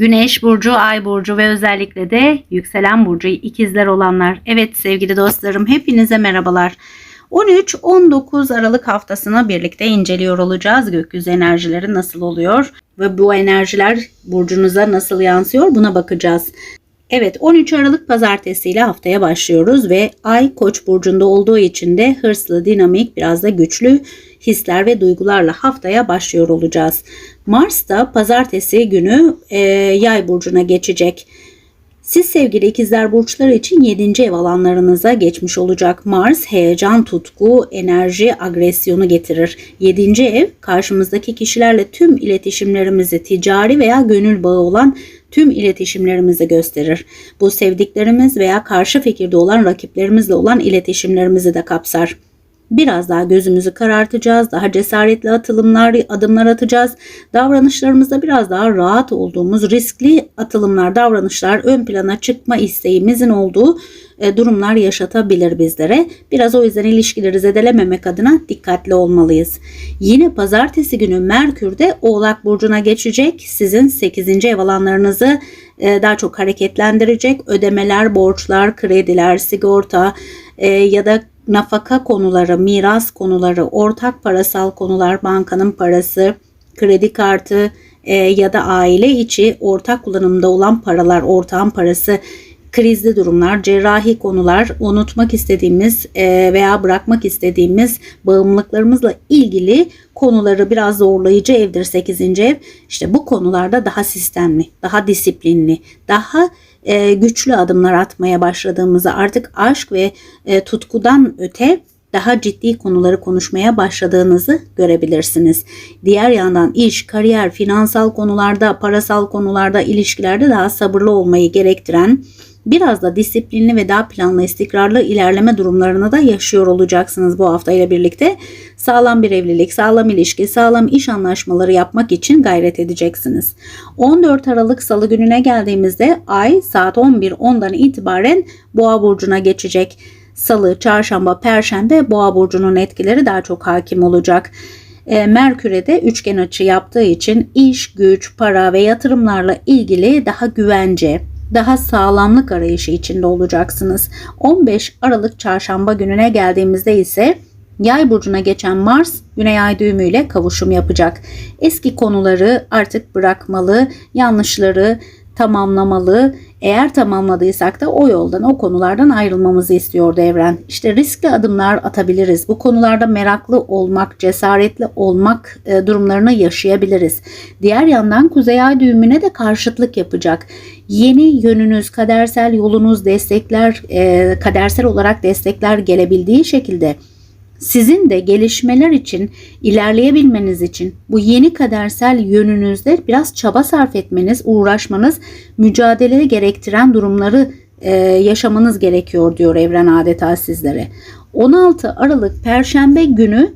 Güneş burcu, ay burcu ve özellikle de yükselen burcu ikizler olanlar. Evet sevgili dostlarım hepinize merhabalar. 13-19 Aralık haftasını birlikte inceliyor olacağız. Gökyüzü enerjileri nasıl oluyor ve bu enerjiler burcunuza nasıl yansıyor buna bakacağız. Evet 13 Aralık pazartesi ile haftaya başlıyoruz ve ay koç burcunda olduğu için de hırslı, dinamik, biraz da güçlü hisler ve duygularla haftaya başlıyor olacağız. Mars da pazartesi günü e, yay burcuna geçecek. Siz sevgili ikizler burçları için 7. ev alanlarınıza geçmiş olacak. Mars heyecan, tutku, enerji, agresyonu getirir. 7. ev karşımızdaki kişilerle tüm iletişimlerimizi ticari veya gönül bağı olan tüm iletişimlerimizi gösterir. Bu sevdiklerimiz veya karşı fikirde olan rakiplerimizle olan iletişimlerimizi de kapsar. Biraz daha gözümüzü karartacağız, daha cesaretli atılımlar, adımlar atacağız. Davranışlarımızda biraz daha rahat olduğumuz riskli atılımlar, davranışlar ön plana çıkma isteğimizin olduğu e, durumlar yaşatabilir bizlere. Biraz o yüzden ilişkileri zedelememek adına dikkatli olmalıyız. Yine pazartesi günü Merkür de Oğlak Burcu'na geçecek. Sizin 8. ev alanlarınızı e, daha çok hareketlendirecek. Ödemeler, borçlar, krediler, sigorta e, ya da nafaka konuları, miras konuları, ortak parasal konular, bankanın parası, kredi kartı e, ya da aile içi ortak kullanımda olan paralar, ortağın parası, krizli durumlar, cerrahi konular, unutmak istediğimiz e, veya bırakmak istediğimiz bağımlılıklarımızla ilgili konuları biraz zorlayıcı evdir 8. ev. İşte bu konularda daha sistemli, daha disiplinli, daha e, güçlü adımlar atmaya başladığımızı artık aşk ve e, tutkudan öte daha ciddi konuları konuşmaya başladığınızı görebilirsiniz. Diğer yandan iş, kariyer, finansal konularda, parasal konularda, ilişkilerde daha sabırlı olmayı gerektiren biraz da disiplinli ve daha planlı istikrarlı ilerleme durumlarını da yaşıyor olacaksınız bu hafta ile birlikte. Sağlam bir evlilik, sağlam ilişki, sağlam iş anlaşmaları yapmak için gayret edeceksiniz. 14 Aralık Salı gününe geldiğimizde ay saat 11.10'dan itibaren Boğa burcuna geçecek. Salı, çarşamba, perşembe Boğa burcunun etkileri daha çok hakim olacak. E, Merkür'e de üçgen açı yaptığı için iş, güç, para ve yatırımlarla ilgili daha güvence, daha sağlamlık arayışı içinde olacaksınız. 15 Aralık çarşamba gününe geldiğimizde ise Yay burcuna geçen Mars Güney Ay düğümüyle kavuşum yapacak. Eski konuları artık bırakmalı, yanlışları tamamlamalı. Eğer tamamladıysak da o yoldan, o konulardan ayrılmamızı istiyordu evren. İşte riskli adımlar atabiliriz. Bu konularda meraklı olmak, cesaretli olmak e, durumlarını yaşayabiliriz. Diğer yandan Kuzey Ay düğümüne de karşıtlık yapacak. Yeni yönünüz, kadersel yolunuz, destekler, e, kadersel olarak destekler gelebildiği şekilde sizin de gelişmeler için, ilerleyebilmeniz için bu yeni kadersel yönünüzde biraz çaba sarf etmeniz, uğraşmanız, mücadele gerektiren durumları e, yaşamanız gerekiyor diyor evren adeta sizlere. 16 Aralık Perşembe günü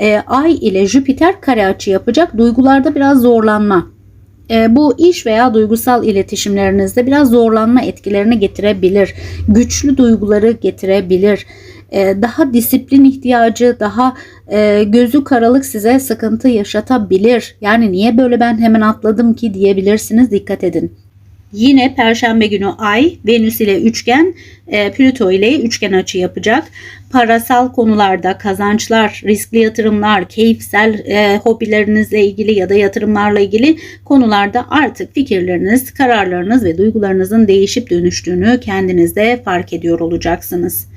e, Ay ile Jüpiter kare açı yapacak. Duygularda biraz zorlanma. E, bu iş veya duygusal iletişimlerinizde biraz zorlanma etkilerini getirebilir. Güçlü duyguları getirebilir. E, daha disiplin ihtiyacı, daha e, gözü karalık size sıkıntı yaşatabilir. Yani niye böyle ben hemen atladım ki diyebilirsiniz. Dikkat edin. Yine Perşembe günü Ay, Venüs ile üçgen, e, Plüto ile üçgen açı yapacak. Parasal konularda kazançlar, riskli yatırımlar, keyifsel e, hobilerinizle ilgili ya da yatırımlarla ilgili konularda artık fikirleriniz, kararlarınız ve duygularınızın değişip dönüştüğünü kendinizde fark ediyor olacaksınız.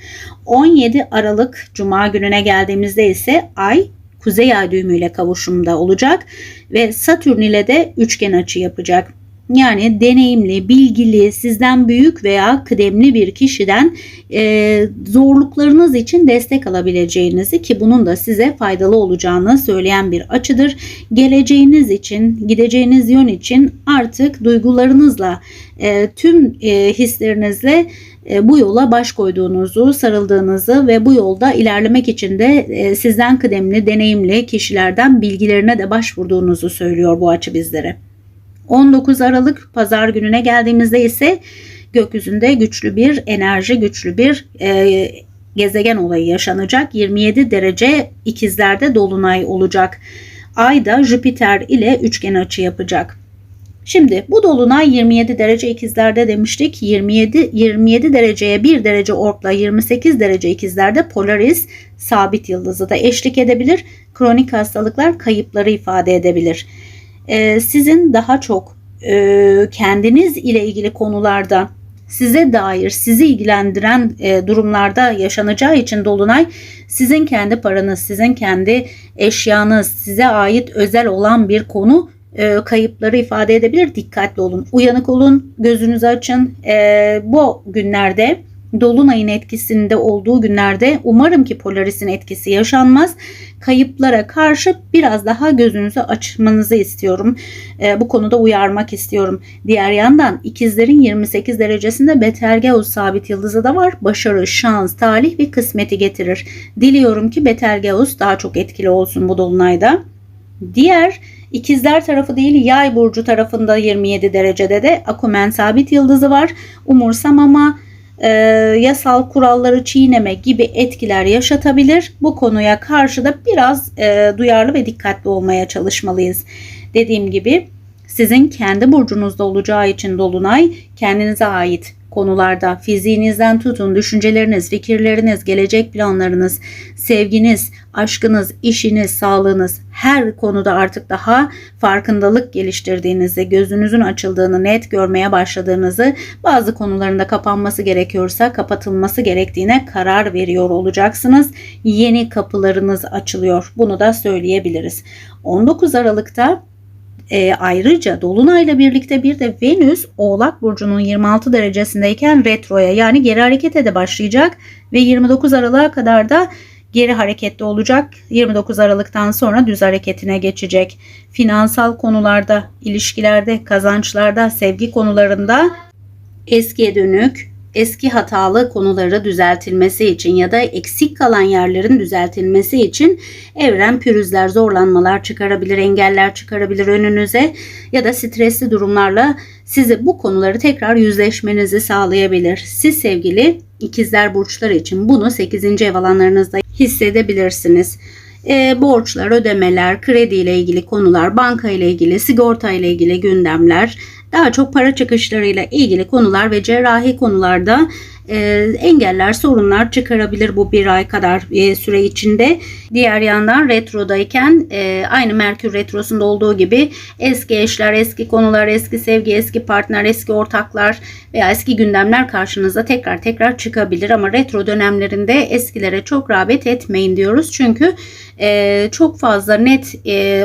17 Aralık Cuma gününe geldiğimizde ise Ay Kuzey Ay düğümüyle kavuşumda olacak ve Satürn ile de üçgen açı yapacak. Yani deneyimli, bilgili, sizden büyük veya kıdemli bir kişiden e, zorluklarınız için destek alabileceğinizi ki bunun da size faydalı olacağını söyleyen bir açıdır. Geleceğiniz için, gideceğiniz yön için artık duygularınızla, e, tüm e, hislerinizle e, bu yola baş koyduğunuzu, sarıldığınızı ve bu yolda ilerlemek için de e, sizden kıdemli, deneyimli kişilerden bilgilerine de başvurduğunuzu söylüyor bu açı bizlere. 19 Aralık pazar gününe geldiğimizde ise gökyüzünde güçlü bir enerji, güçlü bir e, gezegen olayı yaşanacak. 27 derece ikizlerde dolunay olacak. Ay da Jüpiter ile üçgen açı yapacak. Şimdi bu dolunay 27 derece ikizlerde demiştik. 27 27 dereceye 1 derece orkla 28 derece ikizlerde Polaris sabit yıldızı da eşlik edebilir. Kronik hastalıklar kayıpları ifade edebilir. Ee, sizin daha çok e, kendiniz ile ilgili konularda size dair sizi ilgilendiren e, durumlarda yaşanacağı için dolunay sizin kendi paranız, sizin kendi eşyanız, size ait özel olan bir konu e, kayıpları ifade edebilir. Dikkatli olun. Uyanık olun. Gözünüzü açın. Bu günlerde Dolunay'ın etkisinde olduğu günlerde umarım ki Polaris'in etkisi yaşanmaz. Kayıplara karşı biraz daha gözünüzü açmanızı istiyorum. E, bu konuda uyarmak istiyorum. Diğer yandan ikizlerin 28 derecesinde Betelgeuse sabit yıldızı da var. Başarı, şans, talih ve kısmeti getirir. Diliyorum ki Betelgeuse daha çok etkili olsun bu dolunayda. Diğer İkizler tarafı değil yay burcu tarafında 27 derecede de akumen sabit yıldızı var. Umursamama, e, yasal kuralları çiğneme gibi etkiler yaşatabilir. Bu konuya karşı da biraz e, duyarlı ve dikkatli olmaya çalışmalıyız. Dediğim gibi sizin kendi burcunuzda olacağı için dolunay kendinize ait konularda fiziğinizden tutun düşünceleriniz, fikirleriniz, gelecek planlarınız, sevginiz, aşkınız, işiniz, sağlığınız her konuda artık daha farkındalık geliştirdiğinizi, gözünüzün açıldığını, net görmeye başladığınızı, bazı konularında kapanması gerekiyorsa kapatılması gerektiğine karar veriyor olacaksınız. Yeni kapılarınız açılıyor. Bunu da söyleyebiliriz. 19 Aralık'ta e, ayrıca Dolunay'la birlikte bir de Venüs Oğlak Burcu'nun 26 derecesindeyken retroya yani geri harekete de başlayacak ve 29 Aralık'a kadar da geri hareketli olacak. 29 Aralık'tan sonra düz hareketine geçecek. Finansal konularda, ilişkilerde, kazançlarda, sevgi konularında eskiye dönük eski hatalı konuları düzeltilmesi için ya da eksik kalan yerlerin düzeltilmesi için evren pürüzler, zorlanmalar çıkarabilir, engeller çıkarabilir önünüze ya da stresli durumlarla sizi bu konuları tekrar yüzleşmenizi sağlayabilir. Siz sevgili ikizler burçları için bunu 8. ev alanlarınızda hissedebilirsiniz e, borçlar, ödemeler, kredi ile ilgili konular, banka ile ilgili, sigorta ile ilgili gündemler, daha çok para çıkışlarıyla ilgili konular ve cerrahi konularda e, engeller, sorunlar çıkarabilir bu bir ay kadar e, süre içinde. Diğer yandan retrodayken e, aynı Merkür retrosunda olduğu gibi eski eşler, eski konular, eski sevgi, eski partner, eski ortaklar veya eski gündemler karşınıza tekrar tekrar çıkabilir. Ama retro dönemlerinde eskilere çok rağbet etmeyin diyoruz. Çünkü çok fazla net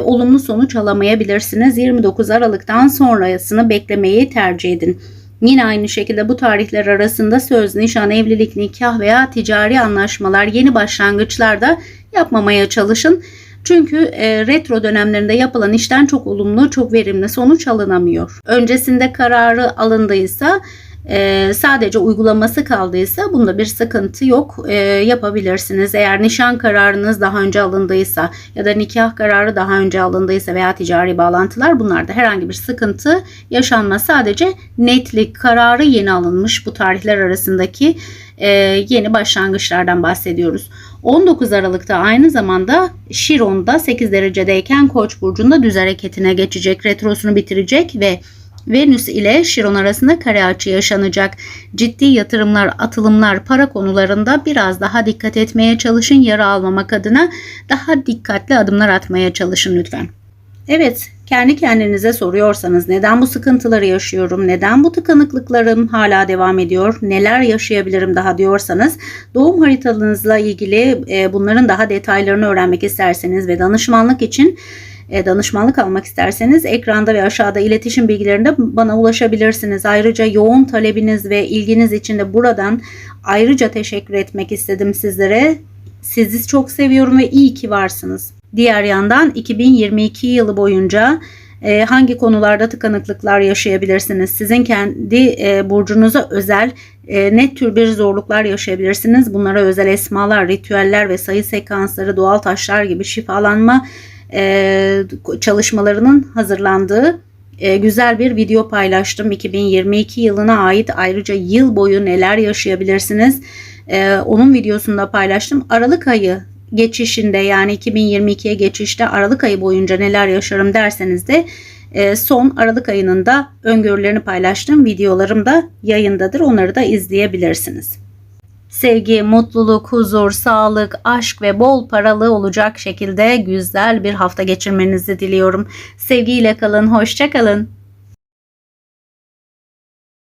olumlu sonuç alamayabilirsiniz. 29 Aralık'tan sonrasını beklemeyi tercih edin. Yine aynı şekilde bu tarihler arasında söz, nişan, evlilik, nikah veya ticari anlaşmalar, yeni başlangıçlarda yapmamaya çalışın. Çünkü e, retro dönemlerinde yapılan işten çok olumlu, çok verimli sonuç alınamıyor. Öncesinde kararı alındıysa e, sadece uygulaması kaldıysa bunda bir sıkıntı yok e, yapabilirsiniz. Eğer nişan kararınız daha önce alındıysa ya da nikah kararı daha önce alındıysa veya ticari bağlantılar bunlarda herhangi bir sıkıntı yaşanmaz. Sadece netlik kararı yeni alınmış bu tarihler arasındaki e, yeni başlangıçlardan bahsediyoruz. 19 Aralık'ta aynı zamanda Şiron'da 8 derecedeyken Koç burcunda düz hareketine geçecek, retrosunu bitirecek ve Venüs ile Şiron arasında kare açı yaşanacak. Ciddi yatırımlar, atılımlar, para konularında biraz daha dikkat etmeye çalışın. Yara almamak adına daha dikkatli adımlar atmaya çalışın lütfen. Evet, kendi kendinize soruyorsanız neden bu sıkıntıları yaşıyorum, neden bu tıkanıklıklarım hala devam ediyor, neler yaşayabilirim daha diyorsanız doğum haritanızla ilgili e, bunların daha detaylarını öğrenmek isterseniz ve danışmanlık için danışmanlık almak isterseniz ekranda ve aşağıda iletişim bilgilerinde bana ulaşabilirsiniz. Ayrıca yoğun talebiniz ve ilginiz için de buradan ayrıca teşekkür etmek istedim sizlere. Sizi çok seviyorum ve iyi ki varsınız. Diğer yandan 2022 yılı boyunca e, hangi konularda tıkanıklıklar yaşayabilirsiniz? Sizin kendi e, burcunuza özel e, ne tür bir zorluklar yaşayabilirsiniz? Bunlara özel esmalar, ritüeller ve sayı sekansları, doğal taşlar gibi şifalanma e, çalışmalarının hazırlandığı e, güzel bir video paylaştım. 2022 yılına ait ayrıca yıl boyu neler yaşayabilirsiniz e, onun videosunu da paylaştım. Aralık ayı geçişinde yani 2022'ye geçişte Aralık ayı boyunca neler yaşarım derseniz de e, son Aralık ayının da öngörülerini paylaştığım videolarım da yayındadır. Onları da izleyebilirsiniz. Sevgi, mutluluk, huzur, sağlık, aşk ve bol paralı olacak şekilde güzel bir hafta geçirmenizi diliyorum. Sevgiyle kalın, hoşça kalın.